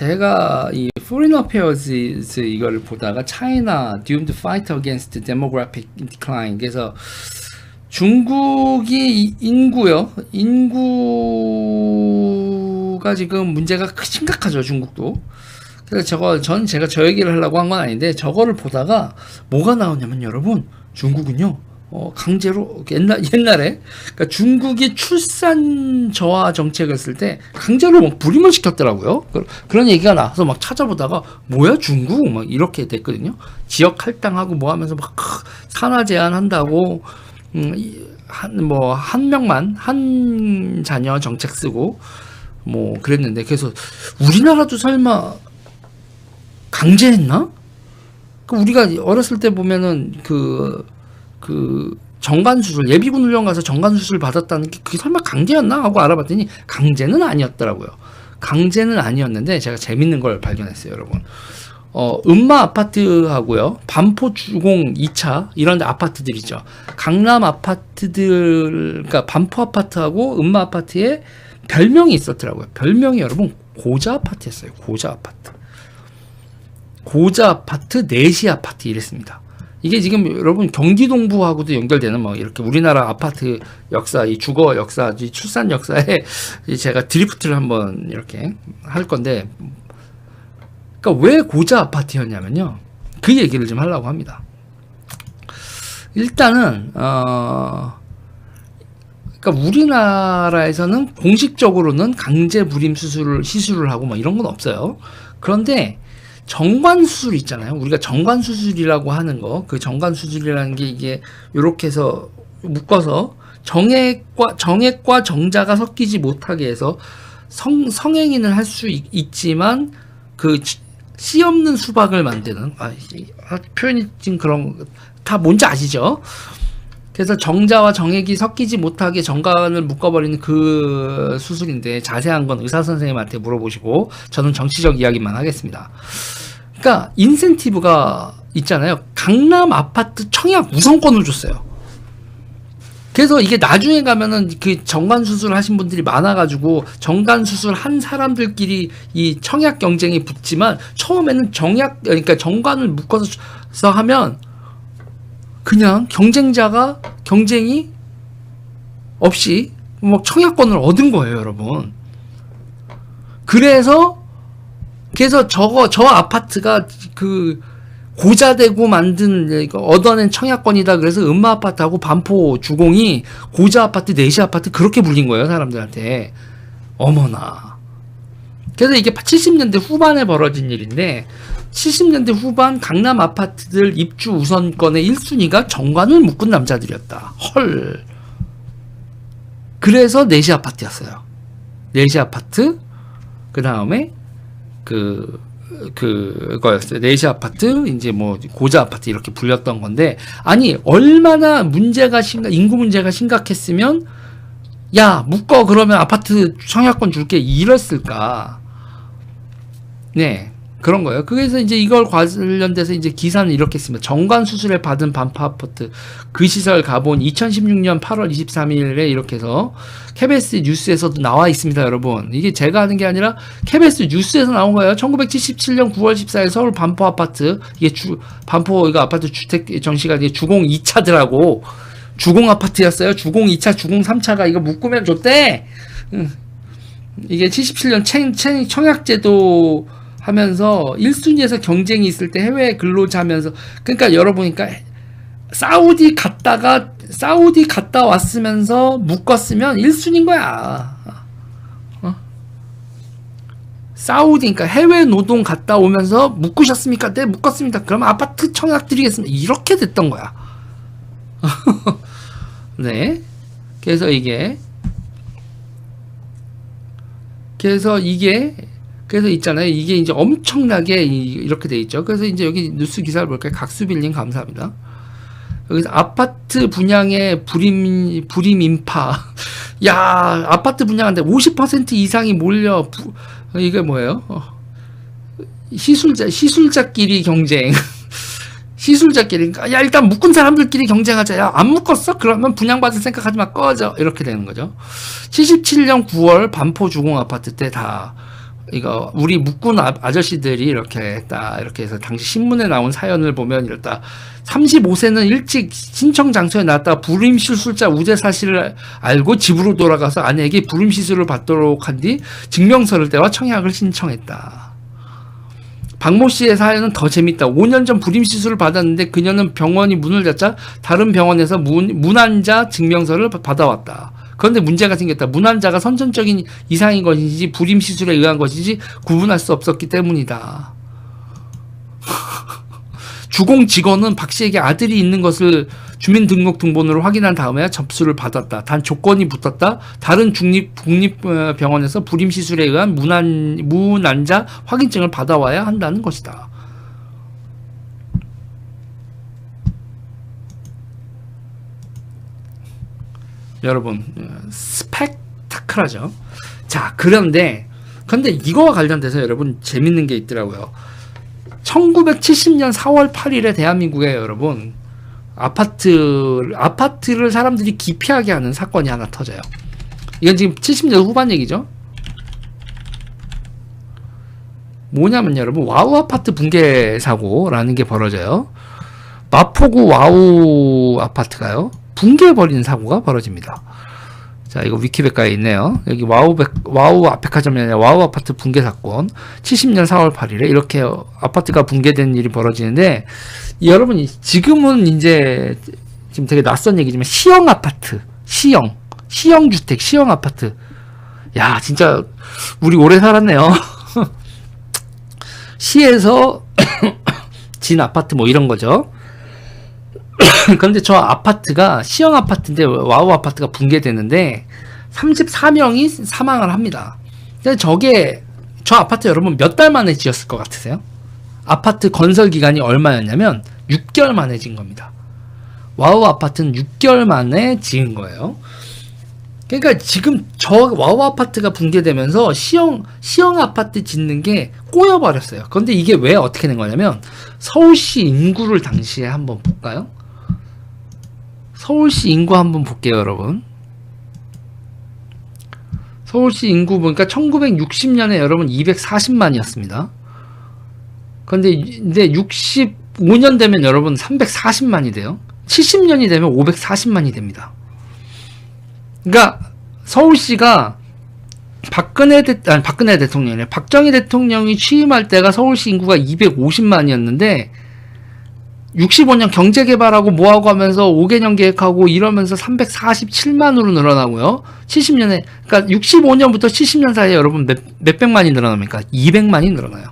제가 이 Foreign Affairs 이거를 보다가 China doomed fight against demographic decline. 그래서 중국이 인구요. 인구가 지금 문제가 심각하죠 중국도. 그래서 저거 전 제가 저 얘기를 하려고 한 건 아닌데 저거를 보다가 뭐가 나오냐면 여러분 중국은요 어, 강제로 옛날 옛날에 그러니까 중국이 출산 저하 정책을 쓸때 강제로 막 불임을 시켰더라고요. 그, 그런 얘기가 나와서 막 찾아보다가 뭐야 중국 막 이렇게 됐거든요. 지역 할당하고 뭐 하면서 막 산화 제한한다고 음, 한 뭐 한 명만 한 자녀 정책 쓰고 뭐 그랬는데 그래서 우리나라도 설마 강제했나? 그 우리가 어렸을 때 보면은 그 그 정관 수술 예비군 훈련 가서 정관 수술 받았다는 게 그게 설마 강제였나 하고 알아봤더니 강제는 아니었더라고요. 강제는 아니었는데 제가 재밌는 걸 발견했어요, 여러분. 어, 음마 아파트하고요. 반포 주공 2차 이런 데 아파트들이죠. 강남 아파트들 그러니까 반포 아파트하고 음마 아파트에 별명이 있었더라고요. 별명이 여러분 고자 아파트였어요. 고자 아파트. 고자 아파트, 내시 아파트 이랬습니다. 이게 지금 여러분 경기 동부하고도 연결되는 뭐 이렇게 우리나라 아파트 역사, 이 주거 역사, 이 출산 역사에 제가 드리프트를 한번 이렇게 할 건데, 그러니까 왜 고자 아파트였냐면요. 그 얘기를 좀 하려고 합니다. 일단은 어, 그러니까 우리나라에서는 공식적으로는 강제 불임 수술을 시술을 하고 뭐 이런 건 없어요. 그런데 정관 수술 있잖아요. 우리가 정관 수술이라고 하는 거, 그 정관 수술이라는 게 이게 이렇게 해서 묶어서 정액과 정액과 정자가 섞이지 못하게 해서 성 성행인을 할 수 있지만 그 씨 없는 수박을 만드는 아, 아 표현이 지금 그런 다 뭔지 아시죠? 그래서 정자와 정액이 섞이지 못하게 정관을 묶어버리는 그 수술인데 자세한 건 의사 선생님한테 물어보시고 저는 정치적 이야기만 하겠습니다. 그러니까 인센티브가 있잖아요. 강남 아파트 청약 우선권을 줬어요. 그래서 이게 나중에 가면은 그 정관 수술 하신 분들이 많아가지고 정관 수술 한 사람들끼리 이 청약 경쟁이 붙지만 처음에는 정약 그러니까 정관을 묶어서 하면 그냥 경쟁자가 경쟁이 없이 뭐 청약권을 얻은 거예요, 여러분. 그래서 그래서 저거 저 아파트가 그 고자되고 만든 얻어낸 청약권이다. 그래서 음마 아파트하고 반포 주공이 고자 아파트, 내시 아파트 그렇게 불린 거예요, 사람들한테. 어머나. 그래서 이게 70년대 후반에 벌어진 일인데 70년대 후반 강남 아파트들 입주 우선권의 1순위가 정관을 묶은 남자들이었다. 헐. 그래서 내시 아파트였어요. 내시 아파트, 그 다음에 그, 그거였어요. 내시 아파트, 이제 뭐 고자 아파트 이렇게 불렸던 건데, 아니, 얼마나 문제가 심각, 인구 문제가 심각했으면, 야, 묶어, 그러면 아파트 청약권 줄게, 이랬을까. 네. 그런 거예요. 그래서 이제 이걸 관련돼서 이제 기사는 이렇게 씁니다. 정관 수술에 받은 반파 아파트 그 시설 가본 2016년 8월 23일에 이렇게 해서 KBS 뉴스에서도 나와 있습니다, 여러분. 이게 제가 하는 게 아니라 KBS 뉴스에서 나온 거예요. 1977년 9월 14일 서울 반포 아파트 이게 주 반포 이거 아파트 주택 정시가 이게 주공 2차들하고 주공 아파트였어요. 주공 2차, 주공 3차가 이거 묶으면 좋대. 이게 77년 청, 청, 청약제도 하면서 1순위에서 경쟁이 있을 때 해외 근로자 하면서 그러니까 여러분이니까 사우디 갔다가 사우디 갔다 왔으면서 묶었으면 1순위인 거야. 어? 사우디 그러니까 해외 노동 갔다 오면서 묶으셨습니까? 네, 묶었습니다. 그럼 아파트 청약 드리겠습니다. 이렇게 됐던 거야. 네. 그래서 이게 그래서 이게 그래서 있잖아요. 이게 이제 엄청나게 이렇게 돼 있죠. 그래서 이제 여기 뉴스 기사를 볼까요? 각수빌님 감사합니다. 여기서 아파트 분양의 불임 불임 인파. 야, 아파트 분양하는데 50% 이상이 몰려 부, 이게 뭐예요? 어. 시술자 시술자끼리 경쟁. 시술자끼리 야 일단 묶은 사람들끼리 경쟁하자. 야 안 묶었어? 그러면 분양받을 생각하지 마. 꺼져. 이렇게 되는 거죠. 77년 9월 반포 주공 아파트 때 다 이거 우리 묵군 아, 아저씨들이 이렇게 했다 이렇게 해서 당시 신문에 나온 사연을 보면 이렇다 35세는 일찍 신청 장소에 나왔다 불임 실술자 우제 사실을 알고 집으로 돌아가서 아내에게 불임 시술을 받도록 한 뒤 증명서를 떼와 청약을 신청했다. 박모 씨의 사연은 더 재밌다. 5년 전 불임 시술을 받았는데 그녀는 병원이 문을 닫자 다른 병원에서 문, 문환자 증명서를 받아왔다. 그런데 문제가 생겼다. 문환자가 선천적인 이상인 것인지 불임 시술에 의한 것인지 구분할 수 없었기 때문이다. 주공 직원은 박 씨에게 아들이 있는 것을 주민등록등본으로 확인한 다음에 접수를 받았다. 단 조건이 붙었다. 다른 중립 국립병원에서 불임 시술에 의한 무난 무난자 확인증을 받아와야 한다는 것이다. 여러분 스펙타클하죠. 자 그런데 근데 이거와 관련돼서 여러분 재밌는 게 있더라고요. 1970년 4월 8일에 대한민국에 여러분 아파트 아파트를 사람들이 기피하게 하는 사건이 하나 터져요. 이건 지금 70년 후반 얘기죠. 뭐냐면 여러분 와우 아파트 붕괴 사고라는 게 벌어져요. 마포구 와우 아파트가요. 붕괴 버리는 사고가 벌어집니다. 자, 이거 위키백과에 있네요. 여기 와우 백, 와우 백화점이 아니라 와우 아파트 붕괴 사건. 70년 4월 8일에 이렇게 아파트가 붕괴된 일이 벌어지는데 여러분 지금은 이제 지금 되게 낯선 얘기지만 시형 아파트, 시형, 시형 주택, 시형 아파트. 야, 진짜 우리 오래 살았네요. 시에서 진 아파트 뭐 이런 거죠. 그런데 저 아파트가 시형 아파트인데 와우 아파트가 붕괴되는데 34명이 사망을 합니다. 근데 저게 저 아파트 여러분 몇 달 만에 지었을 것 같으세요? 아파트 건설 기간이 얼마였냐면 6개월 만에 지은 겁니다. 와우 아파트는 6개월 만에 지은 거예요. 그러니까 지금 저 와우 아파트가 붕괴되면서 시형 시형 아파트 짓는 게 꼬여버렸어요. 그런데 이게 왜 어떻게 된 거냐면 서울시 인구를 당시에 한번 볼까요? 서울시 인구 한번 볼게요, 여러분. 서울시 인구 보니까 1960년에 여러분 240만이었습니다. 근데 이제 65년 되면 여러분 340만이 돼요. 70년이 되면 540만이 됩니다. 그러니까 서울시가 박근혜 대 아니 박근혜 대통령이 박정희 대통령이 취임할 때가 서울시 인구가 250만이었는데 65년 경제 개발하고 뭐하고 하면서 5개년 계획하고 이러면서 347만으로 늘어나고요. 70년에, 그러니까 65년부터 70년 사이에 여러분 몇, 몇백만이 늘어납니까? 200만이 늘어나요.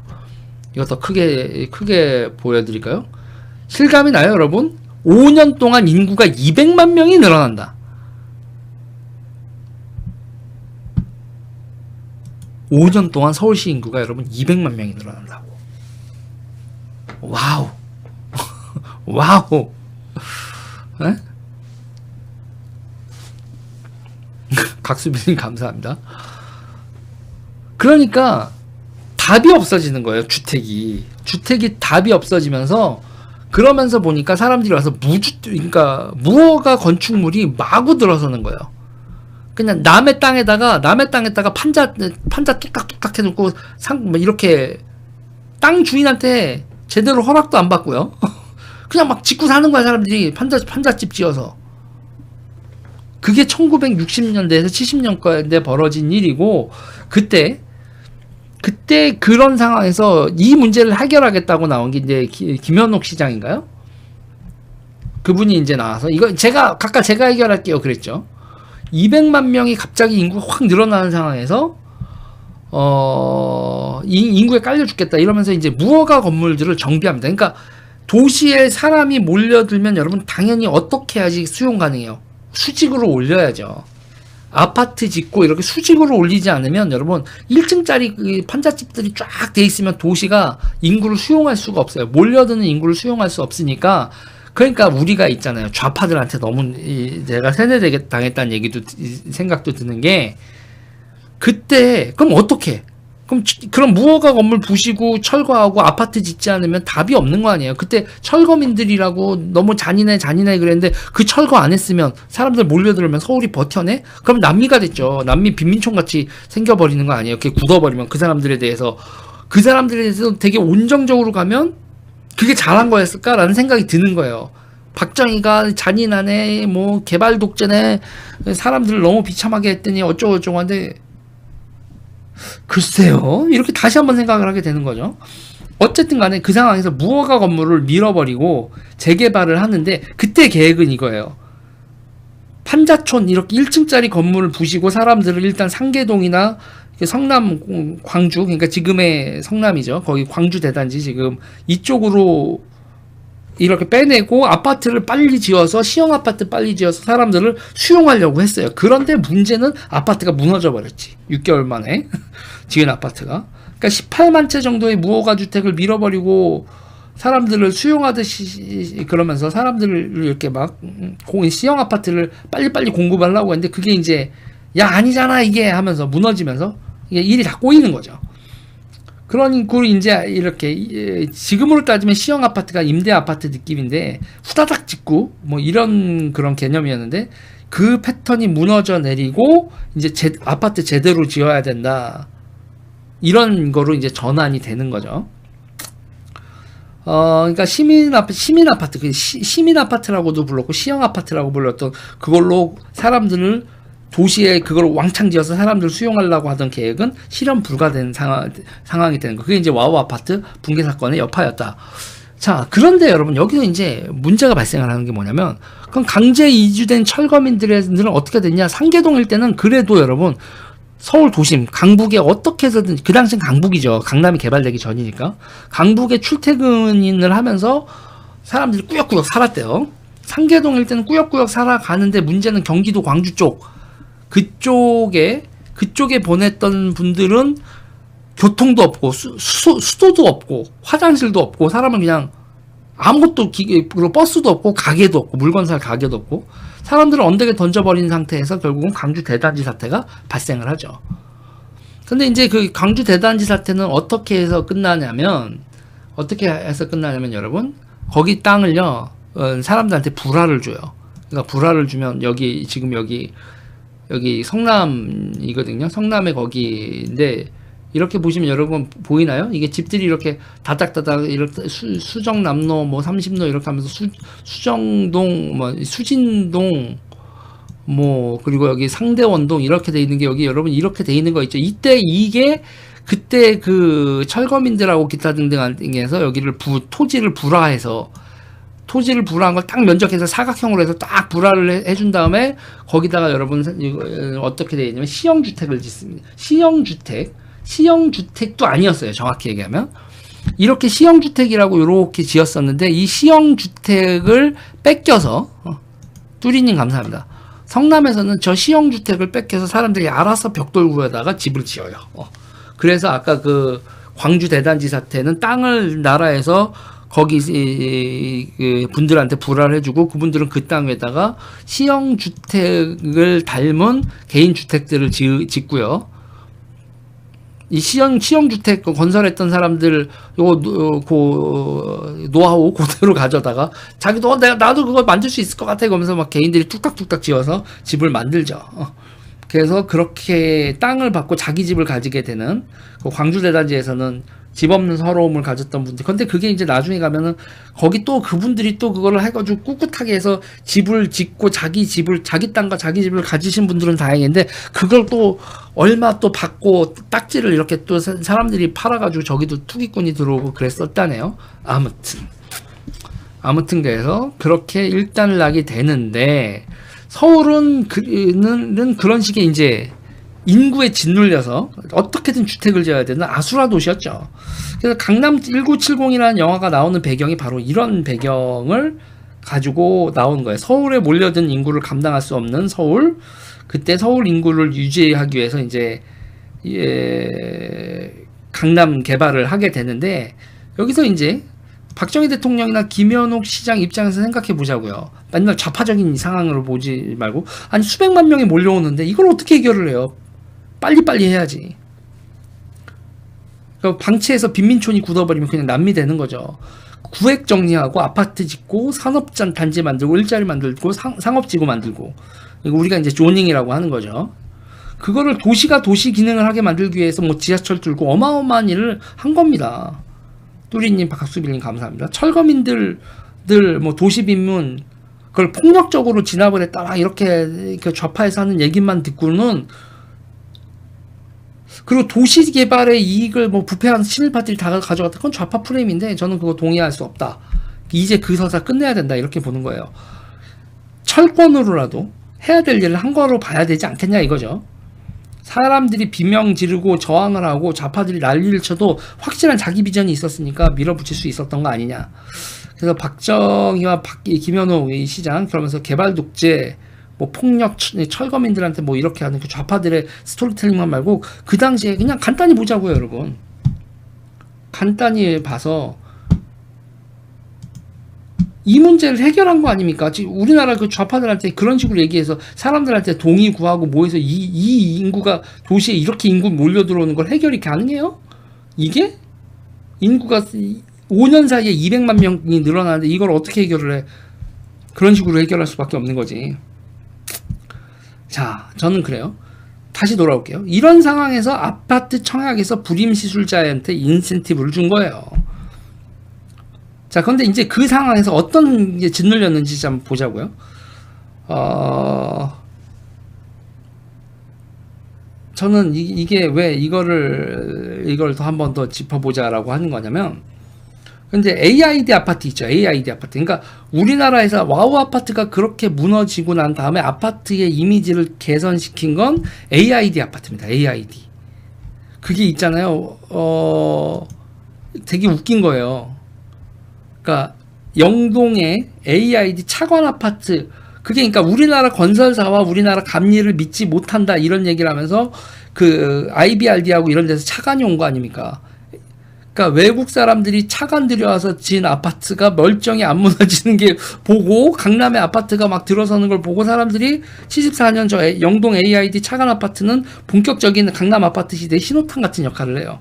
이거 더 크게, 크게 보여 드릴까요? 실감이 나요, 여러분? 5년 동안 인구가 200만 명이 늘어난다. (5년) 동안 서울시 인구가 여러분 (200만) 명이 늘어난다고 와우 와우. 에? 각수빈님 감사합니다. 그러니까 답이 없어지는 거예요. 주택이 주택이 답이 없어지면서 그러면서 보니까 사람들이 와서 무주 그러니까 무허가 건축물이 마구 들어서는 거예요. 그냥 남의 땅에다가 남의 땅에다가 판자 판자 뚝딱뚝딱 해놓고 상뭐 이렇게 땅 주인한테 제대로 허락도 안 받고요. 그냥 막 짓고 사는 거야 사람들이 판자 판자집 지어서 그게 1960년대에서 70년대에 벌어진 일이고 그때 그때 그런 상황에서 이 문제를 해결하겠다고 나온 게 이제 김현옥 시장인가요? 그분이 이제 나와서 이거 제가 각각 제가 해결할게요 그랬죠. 200만 명이 갑자기 인구가 확 늘어나는 상황에서 어, 이 인구에 깔려 죽겠다 이러면서 이제 무허가 건물들을 정비합니다. 그러니까 도시에 사람이 몰려들면 여러분 당연히 어떻게 해야지 수용 가능해요? 수직으로 올려야죠. 아파트 짓고 이렇게 수직으로 올리지 않으면 여러분 1층짜리 그 판잣집들이 쫙 돼 있으면 도시가 인구를 수용할 수가 없어요. 몰려드는 인구를 수용할 수 없으니까 그러니까 우리가 있잖아요. 좌파들한테 너무 내가 세뇌되게 당했다는 얘기도 생각도 드는 게 그때 그럼 어떻게 그럼 치- 그럼 무허가 건물 부시고 철거하고 아파트 짓지 않으면 답이 없는 거 아니에요. 그때 철거민들이라고 너무 잔인해 잔인해 그랬는데 그 철거 안 했으면 사람들 몰려들면 서울이 버텨내? 그럼 남미가 됐죠. 남미 빈민촌 같이 생겨버리는 거 아니에요. 이렇게 굳어버리면 그 사람들에 대해서 그 사람들에 대해서 되게 온정적으로 가면 그게 잘한 거였을까라는 생각이 드는 거예요. 박정희가 잔인하네, 뭐 개발 독재네, 사람들을 너무 비참하게 했더니 어쩌고 저쩌고 한데 글쎄요. 이렇게 다시 한번 생각을 하게 되는 거죠. 어쨌든 간에 그 상황에서 무허가 건물을 밀어버리고 재개발을 하는데 그때 계획은 이거예요. 판자촌 이렇게 1층짜리 건물을 부시고 사람들을 일단 상계동이나 성남 음, 광주 그러니까 지금의 성남이죠. 거기 광주 대단지 지금 이쪽으로 이렇게 빼내고 아파트를 빨리 지어서 시형 아파트 빨리 지어서 사람들을 수용하려고 했어요. 그런데 문제는 아파트가 무너져 버렸지. 6개월 만에 지은 아파트가. 그러니까 18만 채 정도의 무허가 주택을 밀어버리고 사람들을 수용하듯이 그러면서 사람들을 이렇게 막 음, 공 시형 아파트를 빨리빨리 공급하려고 했는데 그게 이제 야 아니잖아 이게 하면서 무너지면서 이게 일이 다 꼬이는 거죠. 그러니까 이제 이렇게 이- 지금으로 따지면 시형 아파트가 임대 아파트 느낌인데 후다닥 짓고 뭐 이런 그런 개념이었는데 그 패턴이 무너져 내리고 이제 제, 아파트 제대로 지어야 된다 이런 거로 이제 전환이 되는 거죠. 어, 그러니까 시민 아파트, 시민 아파트, 그 시, 시민 아파트라고도 불렀고 시형 아파트라고 불렀던 그걸로 사람들을 도시에 그걸 왕창 지어서 사람들 수용하려고 하던 계획은 실현 불가된 상황, 상황이 되는 거. 그게 이제 와우 아파트 붕괴 사건의 여파였다. 자, 그런데 여러분, 여기서 이제 문제가 발생을 하는 게 뭐냐면, 그럼 강제 이주된 철거민들은 어떻게 됐냐? 상계동일 때는 그래도 여러분, 서울 도심, 강북에 어떻게 해서든, 그 당시엔 강북이죠. 강남이 개발되기 전이니까. 강북에 출퇴근을 하면서 사람들이 꾸역꾸역 살았대요. 상계동일 때는 꾸역꾸역 살아가는데 문제는 경기도 광주 쪽, 그쪽에, 그쪽에 보냈던 분들은 교통도 없고 수, 수, 수도도 없고 화장실도 없고 사람은 그냥 아무것도 그리고 버스도 없고 가게도 없고 물건 살 가게도 없고 사람들을 언덕에 던져버린 상태에서 결국은 광주 대단지 사태가 발생을 하죠. 근데 이제 그 광주 대단지 사태는 어떻게 해서 끝나냐면 어떻게 해서 끝나냐면 여러분 거기 땅을요 어, 사람들한테 불화를 줘요. 그러니까 불화를 주면 여기 지금 여기 여기 성남이거든요. 성남에 거기인데 이렇게 보시면 여러분 보이나요? 이게 집들이 이렇게 다닥다닥 이렇게 수, 수정남로 뭐 30로 이렇게 하면서 수, 수정동 뭐 수진동 뭐 그리고 여기 상대원동 이렇게 돼 있는 게 여기 여러분 이렇게 돼 있는 거 있죠. 이때 이게 그때 그 철거민들하고 기타 등등 등에서 여기를 부, 토지를 불화해서 토지를 불화한 걸 딱 면적해서 사각형으로 해서 딱 불화를 해- 해준 다음에 거기다가 여러분 어, 어떻게 되어 있냐면 시형 주택을 짓습니다. 시형 주택, 시형 주택도 아니었어요. 정확히 얘기하면 이렇게 시형 주택이라고 이렇게 지었었는데 이 시형 주택을 뺏겨서 어, 뚜리님 감사합니다. 성남에서는 저 시형 주택을 뺏겨서 사람들이 알아서 벽돌구에다가 집을 지어요. 어. 그래서 아까 그 광주 대단지 사태는 땅을 나라에서 거기 이- 그 분들한테 불화를 해주고 그분들은 그 땅에다가 시형 주택을 닮은 개인 주택들을 지, 짓고요. 이 시형 시형 주택 건설했던 사람들 요거 노- 그 노하우 그대로 가져다가 자기도 어, 내가 나도 그거 만들 수 있을 것 같아 그러면서 막 개인들이 뚝딱뚝딱 지어서 집을 만들죠. 어. 그래서 그렇게 땅을 받고 자기 집을 가지게 되는 그 광주 대단지에서는 집 없는 서러움을 가졌던 분들. 근데 그게 이제 나중에 가면은 거기 또 그분들이 또 그거를 해가지고 꿋꿋하게 해서 집을 짓고 자기 집을 자기 땅과 자기 집을 가지신 분들은 다행인데 그걸 또 얼마 또 받고 딱지를 이렇게 또 사- 사람들이 팔아가지고 저기도 투기꾼이 들어오고 그랬었다네요. 아무튼 아무튼 그래서 그렇게 일단락이 되는데 서울은 그는 그런 식의 이제 인구에 짓눌려서 어떻게든 주택을 지어야 되는 아수라 도시였죠. 그래서 강남 1970이라는 영화가 나오는 배경이 바로 이런 배경을 가지고 나온 거예요. 서울에 몰려든 인구를 감당할 수 없는 서울. 그때 서울 인구를 유지하기 위해서 이제 예, 강남 개발을 하게 되는데 여기서 이제 박정희 대통령이나 김현옥 시장 입장에서 생각해 보자고요. 맨날 좌파적인 상황으로 보지 말고 아니 수백만 명이 몰려오는데 이걸 어떻게 해결을 해요? 빨리빨리 해야지. 그러니까 방치해서 빈민촌이 굳어버리면 그냥 남미 되는 거죠. 구획 정리하고 아파트 짓고 산업단 단지 만들고 일자리 만들고 상, 상업지구 만들고 우리가 이제 조닝이라고 하는 거죠. 그거를 도시가 도시 기능을 하게 만들기 위해서 뭐 지하철 뚫고 어마어마한 일을 한 겁니다. 뚜리님, 박수빌님 감사합니다. 철거민들 뭐 도시 빈문 그걸 폭력적으로 진압을 했다 막 이렇게 그 좌파에서 하는 얘기만 듣고는 그리고 도시 개발의 이익을 뭐 부패한 시민 파티를 다 가져갔다. 그건 좌파 프레임인데 저는 그거 동의할 수 없다. 이제 그 서사 끝내야 된다 이렇게 보는 거예요. 철권으로라도 해야 될 일을 한 거로 봐야 되지 않겠냐 이거죠. 사람들이 비명 지르고 저항을 하고 좌파들이 난리를 쳐도 확실한 자기 비전이 있었으니까 밀어붙일 수 있었던 거 아니냐. 그래서 박정희와 박, 김현호 시장 그러면서 개발 독재 뭐 폭력 철거민들한테 뭐 이렇게 하는 그 좌파들의 스토리텔링만 말고 그 당시에 그냥 간단히 보자고요 여러분 간단히 봐서 이 문제를 해결한 거 아닙니까? 지금 우리나라 그 좌파들한테 그런 식으로 얘기해서 사람들한테 동의 구하고 모여서 이, 이 인구가 도시에 이렇게 인구 몰려 들어오는 걸 해결이 가능해요? 이게? 인구가 5년 사이에 200만 명이 늘어나는데 이걸 어떻게 해결을 해? 그런 식으로 해결할 수밖에 없는 거지. 자, 저는 그래요. 다시 돌아올게요. 이런 상황에서 아파트 청약에서 불임 시술자한테 인센티브를 준 거예요. 자, 그런데 이제 그 상황에서 어떤 게 짓눌렸는지 좀 보자고요. 어, 저는 이, 게왜 이거를 이걸 더 한 번 더 짚어보자라고 하는 거냐면 근데 AID 아파트 있죠. AID 아파트. 그러니까 우리나라에서 와우 아파트가 그렇게 무너지고 난 다음에 아파트의 이미지를 개선시킨 건 AID 아파트입니다. AID. 그게 있잖아요. 어, 되게 웃긴 거예요. 그러니까 영동에 AID 차관 아파트 그게 그러니까 우리나라 건설사와 우리나라 감리를 믿지 못한다 이런 얘기를 하면서 그 IBRD하고 이런 데서 차관이 온 거 아닙니까? 그러니까 외국 사람들이 차관 들여와서 지은 아파트가 멀쩡히 안 무너지는 게 보고 강남의 아파트가 막 들어서는 걸 보고 사람들이 74년 저 영동 AID 차관 아파트는 본격적인 강남 아파트 시대 신호탄 같은 역할을 해요.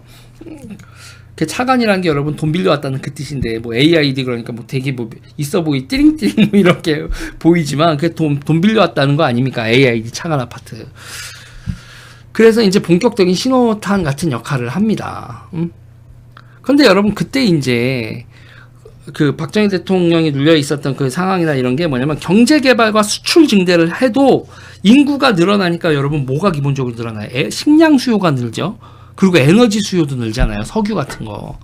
그 차관이라는 게 여러분 돈 빌려왔다는 그 뜻인데 뭐 AID 그러니까 뭐 되게 뭐 있어 보이 띠링띠링 뭐 이렇게 보이지만 그 돈 돈 빌려왔다는 거 아닙니까 AID 차관 아파트. 그래서 이제 본격적인 신호탄 같은 역할을 합니다. 음? 근데 여러분 그때 이제 그 박정희 대통령이 눌려 있었던 그 상황이나 이런 게 뭐냐면 경제 개발과 수출 증대를 해도 인구가 늘어나니까 여러분 뭐가 기본적으로 늘어나요? 에, 식량 수요가 늘죠. 그리고 에너지 수요도 늘잖아요. 석유 같은 거.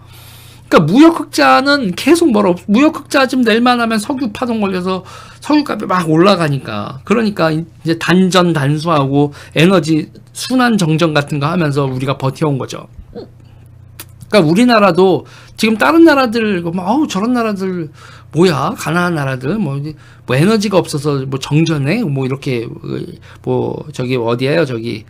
그러니까 무역 흑자는 계속 멀어. 무역 흑자 좀 낼만 하면 석유 파동 걸려서 석유 값이 막 올라가니까. 그러니까 이제 단전 단수하고 에너지 순환 정전 같은 거 하면서 우리가 버텨온 거죠. 그러니까 우리나라도 지금 다른 나라들 뭐 아우 저런 나라들 뭐야? 가난한 나라들 뭐, 뭐 에너지가 없어서 뭐 정전해 뭐 이렇게 뭐 저기 어디에요? 저기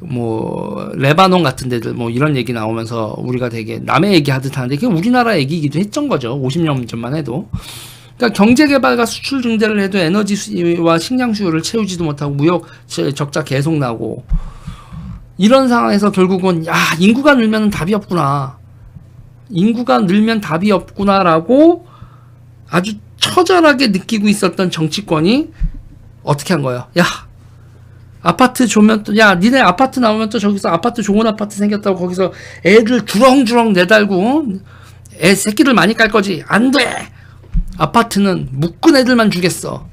뭐 레바논 같은 데들 뭐 이런 얘기 나오면서 우리가 되게 남의 얘기 하듯 하는데 그게 우리나라 얘기이기도 했던 거죠. 50년 전만 해도. 그러니까 경제 개발과 수출 증대를 해도 에너지 수와 식량 수요를 채우지도 못하고 무역 적자 계속 나고 이런 상황에서 결국은 야 인구가 늘면 답이 없구나. 인구가 늘면 답이 없구나라고 아주 처절하게 느끼고 있었던 정치권이 어떻게 한 거예요? 야 아파트 조면 또 야 니네 아파트 나오면 또 저기서 아파트 좋은 아파트 생겼다고 거기서 애들 주렁주렁 내달고 애 새끼들 많이 깔 거지. 안 돼! 아파트는 묶은 애들만 주겠어.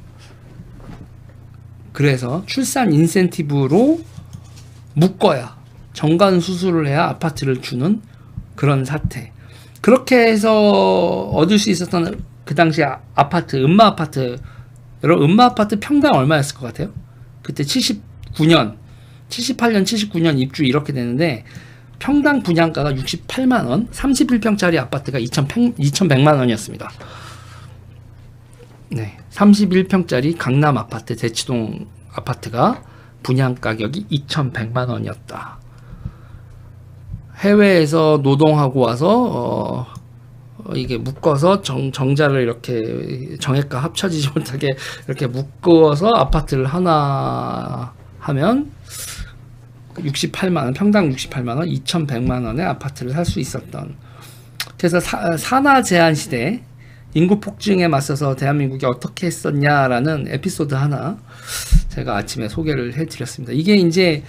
그래서 출산 인센티브로 묶어야 정관 수술을 해야 아파트를 주는 그런 사태. 그렇게 해서 얻을 수 있었던 그 당시 아, 파트 음마 아파트, 여러분 음마 아파트 평당 얼마였을 것 같아요? 그때 79년, 78년, 79년 입주 이렇게 되는데 평당 분양가가 68만 원, 31평짜리 아파트가 2,100만 원이었습니다. 네, 31평짜리 강남 아파트 대치동 아파트가 분양 가격이 2,100만 원이었다. 해외에서 노동하고 와서 어, 이게 묶어서 정, 정자를 이렇게 정액과 합쳐지지 못하게 이렇게 묶어서 아파트를 하나 하면 68만 원, 평당 68만 원, 2,100만 원의 아파트를 살 수 있었던. 그래서 사, 산화 제한 시대 인구 폭증에 맞서서 대한민국이 어떻게 했었냐라는 에피소드 하나 제가 아침에 소개를 해드렸습니다. 이게 이제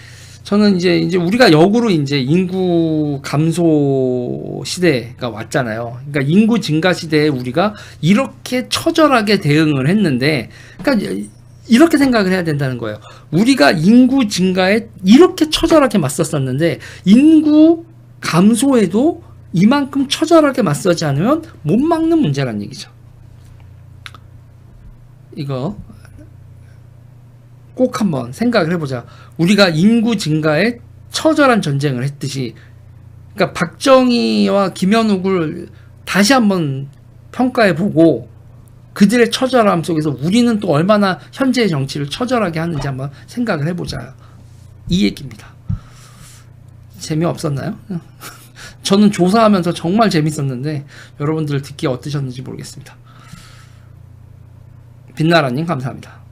저는 이제 이제 우리가 역으로 이제 인구 감소 시대가 왔잖아요. 그러니까 인구 증가 시대에 우리가 이렇게 처절하게 대응을 했는데, 그러니까 이렇게 생각을 해야 된다는 거예요. 우리가 인구 증가에 이렇게 처절하게 맞섰었는데 인구 감소에도 이만큼 처절하게 맞서지 않으면 못 막는 문제란 얘기죠. 이거 꼭 한번 생각을 해보자. 우리가 인구 증가에 처절한 전쟁을 했듯이, 그러니까 박정희와 김현욱을 다시 한번 평가해보고 그들의 처절함 속에서 우리는 또 얼마나 현재의 정치를 처절하게 하는지 한번 생각을 해보자. 이 얘기입니다. 재미없었나요? 저는 조사하면서 정말 재밌었는데 여러분들 듣기 어떠셨는지 모르겠습니다. 빛나라님 감사합니다.